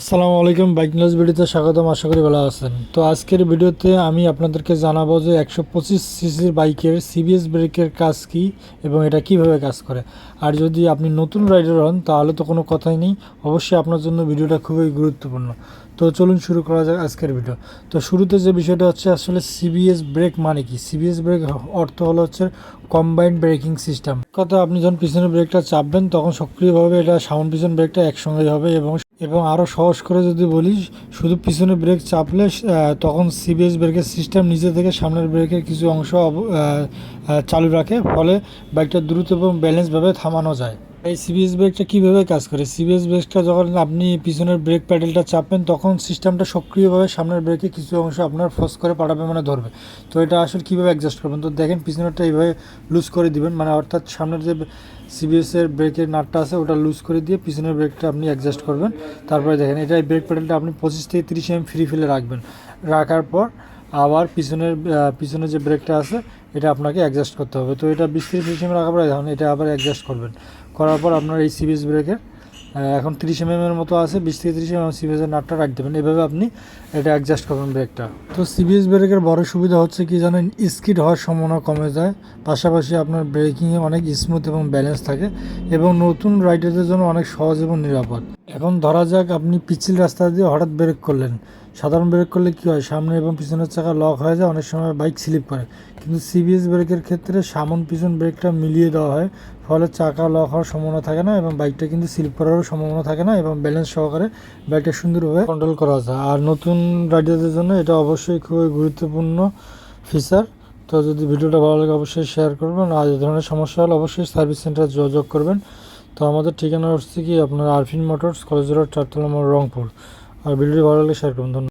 আসসালামু আলাইকুম bike news ভিডিওতে স্বাগতম, আশা করি ভালো আছেন। তো আজকের ভিডিওতে আমি আপনাদেরকে জানাব যে একশো পঁচিশ সিসির বাইকের সিবিএস ব্রেকের কাজ কি এবং এটা কীভাবে কাজ করে। আর যদি আপনি নতুন রাইডার হন, তাহলে তো কোনো কথাই নেই। অবশ্যই আপনার জন্য ভিডিওটা খুবই গুরুত্বপূর্ণ। তো চলুন শুরু করা যাক আজকের ভিডিও। তো শুরুতে যে বিষয়টা হচ্ছে, আসলে সিবিএস ব্রেক মানে কি? সিবিএস ব্রেক অর্থ হলো হচ্ছে কম্বাইন্ড ব্রেকিং সিস্টেম কথা আপনি যখন পিছনের ব্রেকটা চাপবেন, তখন সক্রিয়ভাবে এটা সাউন্ড পিছন ব্রেকটা একসঙ্গেই হবে এবং এবং আরও সহজ করে যদি বলিস, শুধু পিছনে ব্রেক চাপলে তখন সিবিএস ব্রেকের সিস্টেম নিজে থেকে সামনের ব্রেকের কিছু অংশ চালু রাখে। ফলে বাইকটা দ্রুত এবং ব্যালেন্সভাবে থামানো যায়। এই সিবিএস ব্রেকটা কীভাবে কাজ করে? সিবিএস ব্রেকটা যখন আপনি পিছনের ব্রেক প্যাডেলটা চাপবেন তখন সিস্টেমটা সক্রিয়ভাবে সামনের ব্রেকে কিছু অংশ আপনার ফোর্স করে পাঠাবে মানে ধরবে। তো এটা আসলে কীভাবে অ্যাডজাস্ট করবেন? তো দেখেন পিছনেরটা এইভাবে লুজ করে দিবেন মানে অর্থাৎ সামনের যে সিবিএসের ব্রেকের নাটটা আছে ওটা লুজ করে দিয়ে পিছনের ব্রেকটা আপনি অ্যাডজাস্ট করবেন। তারপরে দেখেন এটা এই ব্রেক প্যাডেলটা আপনি পঁচিশ থেকে তিরিশ এম ফ্রি ফেলে রাখবেন। রাখার পর আবার পিছনের আহ, পিছনের যে ব্রেকটা আছে এটা আপনাকে অ্যাডজাস্ট করতে হবে। তো এটা বিশ তিরিশ এম রাখার পরে এখন এটা আবার অ্যাডজাস্ট করবেন। করার পর আপনার এই সিবিএস ব্রেকের এখন তিরিশ এম এর মতো আছে, বিশ থেকে তিরিশ এম সিবিএস এর নাটটা রাখ দেবেন এভাবে আপনি এটা অ্যাডজাস্ট করবেন ব্রেকটা। তো সিবিএস ব্রেকের বড় সুবিধা হচ্ছে কি জানেন, স্কিড হওয়ার সম্ভাবনা কমে যায়, পাশাপাশি আপনার ব্রেকিংয়ে অনেক স্মুথ এবং ব্যালেন্স থাকে এবং নতুন রাইডারদের জন্য অনেক সহজ এবং নিরাপদ। এখন ধরা যাক আপনি পিচ্ছিল রাস্তা দিয়ে হঠাৎ ব্রেক করলেন। সাধারণ ব্রেক করলে কি হয়? সামনে এবং পিছনের চাকা লক হয়ে যায়, অনেক সময় বাইক স্লিপ করে। কিন্তু সিবিএস ব্রেকের ক্ষেত্রে সামন পিছন ব্রেকটা মিলিয়ে দেওয়া হয়, ফলে চাকা লক হওয়ার সম্ভাবনা থাকে না এবং বাইকটা কিন্তু স্লিপ করারও সম্ভাবনা থাকে না এবং ব্যালেন্স সহকারে বাইকটা সুন্দরভাবে কন্ট্রোল করা যায়। আর নতুন রাইডারদের জন্য এটা অবশ্যই খুবই গুরুত্বপূর্ণ ফিচার তো যদি ভিডিওটা ভালো লাগে অবশ্যই শেয়ার করবেন, আর এই ধরনের সমস্যা হলে অবশ্যই সার্ভিস সেন্টারে যোগাযোগ করবেন। তো আমাদের ঠিকানা হচ্ছে কি? আপনার আরফিন মোটরস, কলেজ রোড, চারতলা রংপুর। আর ভিডিওটি ভালো লাগলে শেয়ার করুন। ধন্যবাদ।